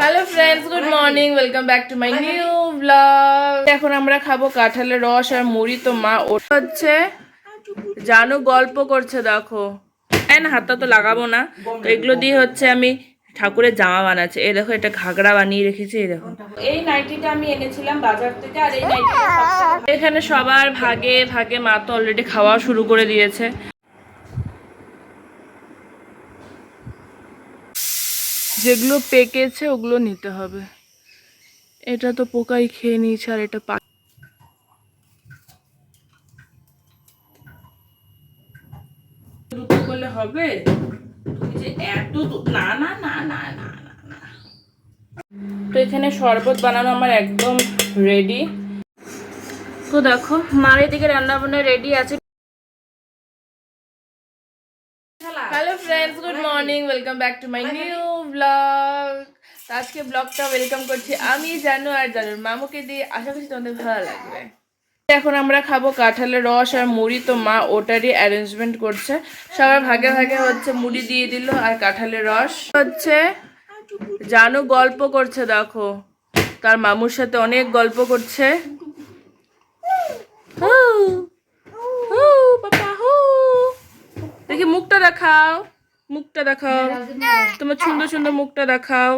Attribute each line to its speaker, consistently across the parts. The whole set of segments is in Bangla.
Speaker 1: Hello friends good morning welcome back to my new blog এখন আমরা খাব কাঁঠালের রস আর মুড়ি তো মা ওটা হচ্ছে জানু গল্প করছে দেখো। হ্যাঁ না হাতটা তো লাগাবো না। তো এগুলো দিয়ে হচ্ছে আমি ঠাকুরের জামা বানাচ্ছে। এই দেখো এটা ঘাগড়া বানিয়ে রেখেছি এই দেখো। এই নাইটিটা আমি এনেছিলাম বাজার থেকে আর এই নাইটিটা এখানে সবার ভাগে ভাগে মা তো অলরেডি খাওয়া শুরু করে দিয়েছে। যেগুলো পেকেছে ওগুলো নিতে হবে। এটা তো পোকাই খেয়ে নিয়েছে আর এটা পা দুটো করলে হবে? তুমি যে এত না না না না না না না। তো এখানে শরবত বানানো আমার একদম রেডি তো দেখো মার এদিকে রান্না বান্না রেডি আছে hello friends good morning welcome back to my new blog আজকে ব্লগটা ওয়েলকাম করছি আমি, জানু আর জানুর মামুকে দিয়ে। আশা করছি তোমাদের ভালো লাগবে। এখন আমরা খাব কাঁঠালের রস আর মুড়ি। তো মা ওটারই অ্যারেঞ্জমেন্ট করছে। সবার ভাগে ভাগে হচ্ছে মুড়ি দিয়ে দিল আর কাঁঠালের রস। হচ্ছে, জানু গল্প করছে, দেখো। তার মামুর সাথে অনেক গল্প করছে। দেখি মুখটা দেখাও। মুখটা দেখাও। তোমার সুন্দর সুন্দর মুখটা দেখাও।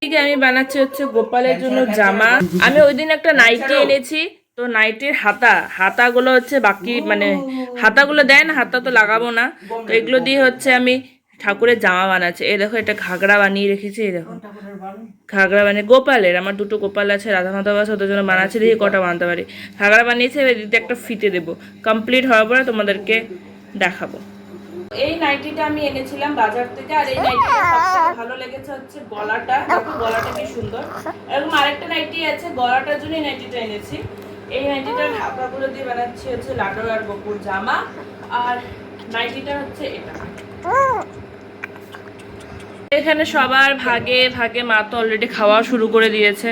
Speaker 1: ঠিক আমি বানাচ্ছি হচ্ছে গোপালের জন্য জামা। আমি ওই দিন একটা নাইটি এনেছি তো নাইটির হাতা। হাতাগুলো হচ্ছে বাকি মানে হাতাগুলো দেয় না হাতা তো লাগাবো না। তো এগুলো দিয়ে হচ্ছে আমি ঠাকুরের জামা বানাচ্ছি। এই দেখো এটা ঘাগড়া বানিয়ে রেখেছি এই দেখো। ঘাগড়া বানিয়ে গোপালের আমার দুটো গোপাল আছে রাধা মাধব আছে ওদের জন্য বানাচ্ছি দেখি কটা বানাতে পারি। ঘাগড়া বানিয়েছে এবার দিতে একটা ফিতে দেবো। কমপ্লিট হওয়ার পরে তোমাদেরকে দেখাবো। এই নাইটিটা আমি এনেছিলাম বাজার থেকে, আর এই নাইটিটা সবথেকে ভালো লেগেছে হচ্ছে গলাটা। দেখো গলাটা কি সুন্দর। এরকম আরেকটা নাইটি আছে, গলাটার জন্য নাইটিটা এনেছি। এই নাইটিটার হাতাগুলো দিয়ে বানাচ্ছি হচ্ছে লাডো আর বকুর জামা, আর নাইটিটা হচ্ছে এটা। এখানে সবার ভাগে ভাগে মা তো অলরেডি খাওয়া শুরু করে দিয়েছে।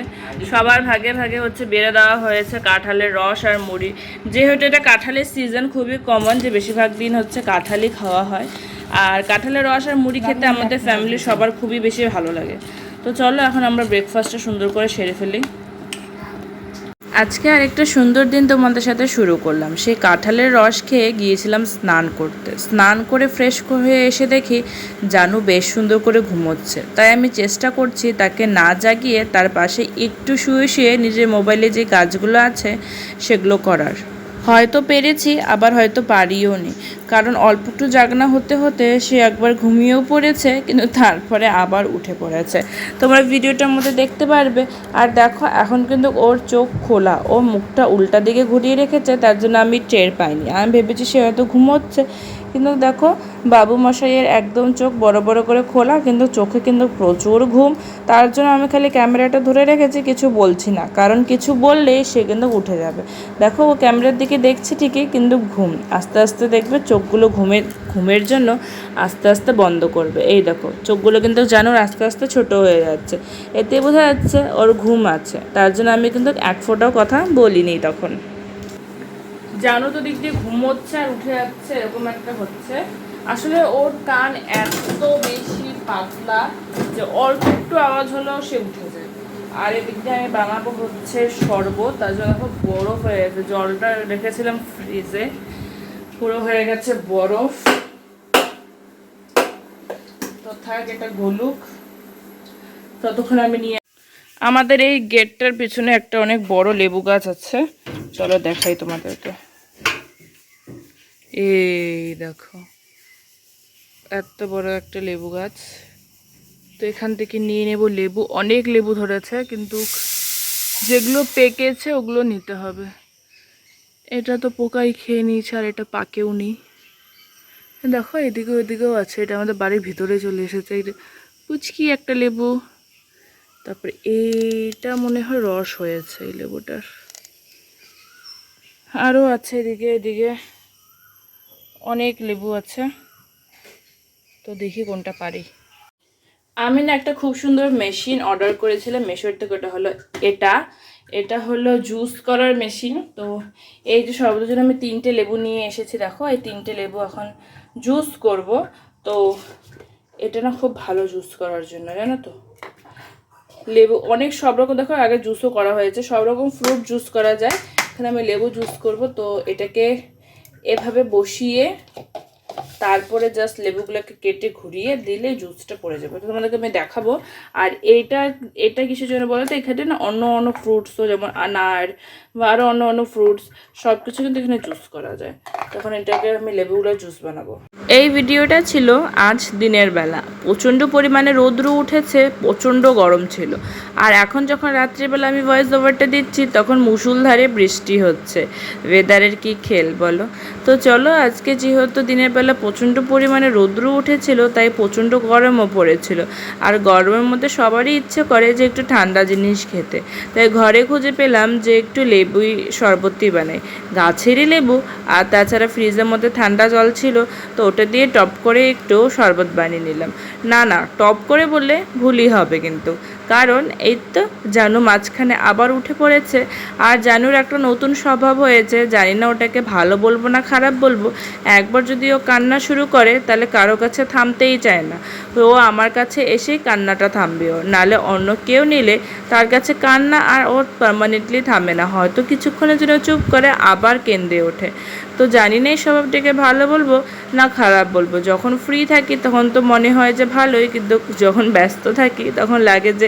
Speaker 1: সবার ভাগে ভাগে হচ্ছে বেড়ে দেওয়া হয়েছে কাঁঠালের রস আর মুড়ি। যেহেতু এটা কাঁঠালের সিজন খুবই কমন যে বেশিরভাগ দিন হচ্ছে কাঁঠালই খাওয়া হয়। আর কাঁঠালের রস আর মুড়ি খেতে আমাদের ফ্যামিলির সবার খুবই বেশি ভালো লাগে। তো চলো এখন আমরা ব্রেকফাস্টটা সুন্দর করে সেরে ফেলি। আজকে আরেকটা সুন্দর দিন তোমাদের সাথে শুরু করলাম। সেই কাঁঠালের রস খেয়ে গিয়েছিলাম স্নান করতে। স্নান করে ফ্রেশ হয়ে এসে দেখি জানু বেশ সুন্দর করে ঘুমোচ্ছে। তাই আমি চেষ্টা করছি তাকে না জাগিয়ে তার পাশে একটু শুয়ে শুয়ে নিজের মোবাইলে যে কাজগুলো আছে সেগুলো করার। হয়তো পেরেছি, আবার হয়তো পারিও নি কারণ অল্প একটু জাগনা হতে হতে সে একবার ঘুমিয়েও পড়েছে, কিন্তু তারপরে আবার উঠে পড়েছে। তোমরা ভিডিওটার মধ্যে দেখতে পারবে। আর দেখো, এখন কিন্তু ওর চোখ খোলা। ও মুখটা উল্টা দিকে ঘুরিয়ে রেখেছে, তার জন্য আমি টের পাইনি। আমি ভেবেছি সে হয়তো ঘুমোচ্ছে। কিন্তু দেখো বাবু মশাইয়ের একদম চোখ বড় বড় করে খোলা, কিন্তু চোখে কিন্তু প্রচুর ঘুম। তার জন্য আমি খালি ক্যামেরাটা ধরে রেখেছি, কিছু বলছি না। কারণ কিছু বললেই সে কিন্তু উঠে যাবে। দেখো, ও ক্যামেরার দিকে দেখছে ঠিকই, কিন্তু ঘুম। আস্তে আস্তে দেখবে চোখগুলো ঘুমের ঘুমের জন্য আস্তে আস্তে বন্ধ করবে। এই দেখো, চোখগুলো কিন্তু জানো আস্তে আস্তে ছোট হয়ে যাচ্ছে। এতে বোঝা যাচ্ছে ওর ঘুম আছে। তার জন্য আমি কিন্তু এক ফোঁটাও কথা বলিনি তখন। জানো তো দিক দিয়ে ঘুমোচ্ছে আর উঠে যাচ্ছে, এরকম একটা হচ্ছে। আসলে ওর কান এত বেশি পাতলা যে অল্প একটু আওয়াজ হলেও সে উঠে যায়। আর এদিক দিয়ে আমি বানাবো হচ্ছে শরবত, তার জন্য এখন বরফ হয়ে গেছে। জলটা রেখেছিলাম ফ্রিজে, পুরো হয়ে গেছে বরফ। তো থাক, এটা গলুক। ততক্ষণ আমি নিয়ে আমাদের এই গেটটার পিছনে একটা অনেক বড় লেবু গাছ আছে। চলো দেখাই তোমাদেরকে। এই দেখো, এত বড় একটা লেবু গাছ। তো এখান থেকে নিয়ে নেব লেবু, অনেক লেবু ধরেছে, কিন্তু যেগুলো পেকেছে ওগুলো নিতে হবে। এটা তো পোকাই খেয়ে নিয়েছে, আর এটা পাকেও নি দেখো, এদিকে ওদিকেও আছে, এটা আমাদের বাড়ির ভিতরে চলে এসেছে। এটা পুচকি একটা লেবু। তারপরে এইটা মনে হয় রস হয়েছে এই লেবুটার। আরও আছে এদিকে এদিকে। অনেক লেবু আছে। তো দেখি কোনটা পারি। আমি না একটা খুব সুন্দর মেশিন অর্ডার করেছিলাম মেশোর থেকে। ওটা হলো এটা। এটা হলো জুস করার মেশিন তো এই যে সর্বদের জন্য আমি তিনটে লেবু নিয়ে এসেছি, দেখো। এই তিনটে লেবু এখন জুস করব। তো এটা না খুব ভালো জুস করার জন্য, জানো তো। লেবু অনেক সব রকম, দেখো, আগে জুসও করা হয়েছে। সব রকম ফ্রুট জুস করা যায়। এখানে আমি লেবু জুস করব। তো এটাকে এভাবে বসিয়ে তারপরে জাস্ট লেবুগুলোকে কেটে ঘুরিয়ে দিলে জুসটা পড়ে যাবে। তো তোমাদেরকে আমি দেখাবো। আর এইটা, এটা কিসের জন্য বলো তো? এখানে না অন্য অন্য ফ্রুটসও যেমন আনার বা আরও অন্য অন্য ফ্রুটস সব কিছু কিন্তু এখানে জুস করা যায়। তখন এটাকে আমি লেবুগুলো জুস বানাবো। এই ভিডিওটা ছিল আজ দিনের বেলা। প্রচণ্ড পরিমাণে রৌদ্র উঠেছে, প্রচণ্ড গরম ছিল। আর এখন যখন রাত্রিবেলা আমি ভয়েস ওভারটা দিচ্ছি, তখন মুসুলধারে বৃষ্টি হচ্ছে। ওয়েদারের কি খেল বলো? তো চলো আজকে যেহেতু দিনের বেলা প্রচণ্ড পরিমাণে রৌদ্র উঠেছিল, তাই প্রচণ্ড গরমও পড়েছিল। আর গরমের মধ্যে সবারই ইচ্ছে করে যে একটু ঠান্ডা জিনিস খেতে। তাই ঘরে খুঁজে পেলাম যে একটু লেবুই শরবতই বানাই। গাছেরই লেবু, আর তাছাড়া ফ্রিজের মধ্যে ঠান্ডা জল ছিল, তো ওটা দিয়ে টপ করে একটু শরবত বানিয়ে নিলাম। না না, টপ করে বললে ভুলই হবে কিন্তু। কারণ এই তো জানু মাঝখানে আবার উঠে পড়েছে, আর জানুর একটা নতুন স্বভাব হয়েছে। জানি না ওটাকে ভালো বলব না খারাপ বলব। একবার যদি ও কান্না শুরু করে, তাহলে কারও কাছে থামতেই চায় না। ও আমার কাছে এসেই কান্নাটা থামবেও। নালে অন্য কেউ নিলে তার কাছে কান্না আর ও পারমানেন্টলি থামে না। হয়তো কিছুক্ষণের জন্য চুপ করে আবার কেন্দ্রে ওঠে। তো জানি না এই স্বভাবটাকে ভালো বলব না খারাপ বলব। যখন ফ্রি থাকি তখন তো মনে হয় যে ভালোই, কিন্তু যখন ব্যস্ত থাকি তখন লাগে যে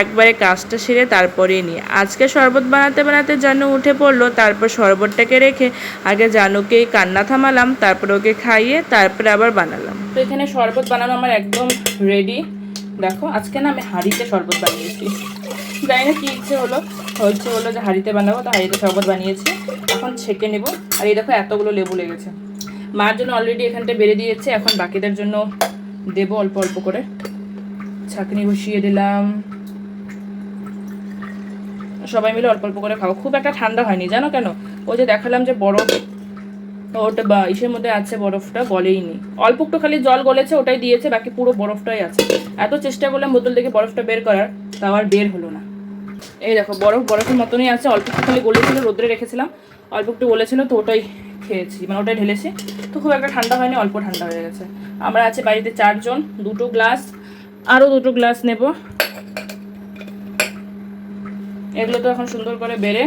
Speaker 1: একবারে কাজটা সেরে তারপরেই নিই। আজকে শরবত বানাতে বানাতে জানু উঠে পড়ল, তারপর শরবতটাকে রেখে আগে জানুকে কান্না থামালাম, তারপর ওকে খাইয়ে তারপরে আবার বানালাম। তো এখানে শরবত বানানো আমার একদম রেডি দেখো, আজকে না আমি হাঁড়িতে শরবত বানিয়েছি। জানি না কী ইচ্ছে হলো। হচ্ছে হলো যে হাঁড়িতে বানাবো, তো হাঁড়িতে শরবত বানিয়েছি। এখন ছেঁকে নেব। আর এই দেখো এতগুলো লেবু লেগেছে। মার জন্য অলরেডি এখানটা বেড়ে দিয়েছে। এখন বাকিদের জন্য দেবো অল্প অল্প করে। ছাঁকনি বসিয়ে দিলাম। সবাই মিলে অল্প অল্প করে খাব। খুব একটা ঠান্ডা হয়নি, জানো কেন? ওই যে দেখালাম যে বরফ, ওটা বা ইসের মধ্যে আছে বরফটা গলেইনি অল্প একটু খালি জল গলেছে, ওটাই দিয়েছে, বাকি পুরো বরফটাই আছে। এত চেষ্টা করলাম বোতল থেকে বরফটা বের করার, তাও আর বের হলো না। এই দেখো, বরফ, বরফের মতনই আছে। অল্প একটু খালি গলেছিল রোদ্রে রেখেছিলাম। অল্প একটু গলেছিল, তো ওটাই খেয়েছি মানে ওটাই ঢেলেছি। তো খুব একটা ঠান্ডা হয়নি, অল্প ঠান্ডা হয়ে গেছে। আমরা আছে বাড়িতে চারজন, দুটো গ্লাস আরও দুটো গ্লাস নেব। এগুলো তো এখন সুন্দর করে বেড়ে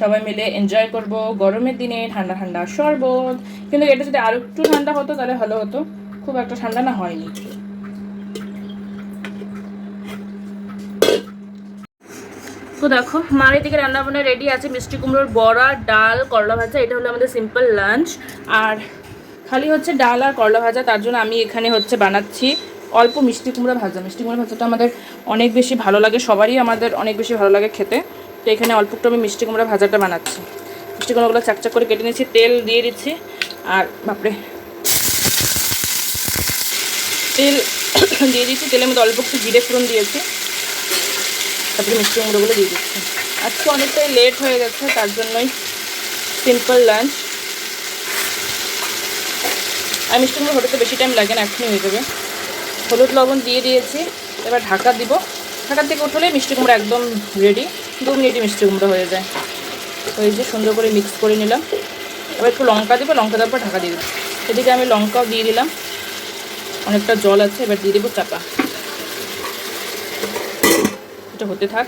Speaker 1: সবাই মিলে এনজয় করব। গরমের দিনে ঠান্ডা ঠান্ডা শরবত। কিন্তু এটা যদি আরও একটু ঠান্ডা হতো, তাহলে ভালো হতো। খুব একটা ঠান্ডা না হয়নি। তো দেখো, মার এদিকে রান্না বান্না রেডি আছে, মিষ্টি কুমড়োর বড়া, ডাল, করলা ভাজা, এটা হলো আমাদের সিম্পল লাঞ্চ আর খালি হচ্ছে ডাল আর করলা ভাজা, তার জন্য আমি এখানে হচ্ছে বানাচ্ছি অল্প মিষ্টি কুমড়া ভাজা। মিষ্টি কুমড়া ভাজাটা আমাদের অনেক বেশি ভালো লাগে, সবারই আমাদের অনেক বেশি ভালো লাগে খেতে। তো এখানে অল্প একটু আমি মিষ্টি কুমড়া ভাজাটা বানাচ্ছি। মিষ্টি কুমড়োগুলো চাকচাক করে কেটে নিয়েছি, তেল দিয়ে দিচ্ছি। আর বাপরে, তেল দিয়ে দিচ্ছি, তেলের মধ্যে অল্প একটু জিরে ফোড়ন দিয়েছি। তারপরে মিষ্টি কুমড়োগুলো দিয়ে দিচ্ছি। আজকে অনেকটাই লেট হয়ে গেছে, তার জন্যই সিম্পল লাঞ্চ আর মিষ্টি কুমড়ো হতে বেশি টাইম লাগে না, এখনই হয়ে যাবে। হলুদ লবণ দিয়ে দিয়েছি, এবার ঢাকা দিব। ঢাকার থেকে উঠলে মিষ্টি কুমড়ো একদম রেডি দু মিনিটে মিষ্টি কুমড়ো হয়ে যায়। এই যে সুন্দর করে মিক্স করে নিলাম। এবার একটু লঙ্কা দেবো, লঙ্কা দেওয়ার পর ঢাকা দিয়ে দেবো এদিকে আমি লঙ্কাও দিয়ে দিলাম। অনেকটা জল আছে, এবার দিয়ে দেবো চাপা। হতে থাক।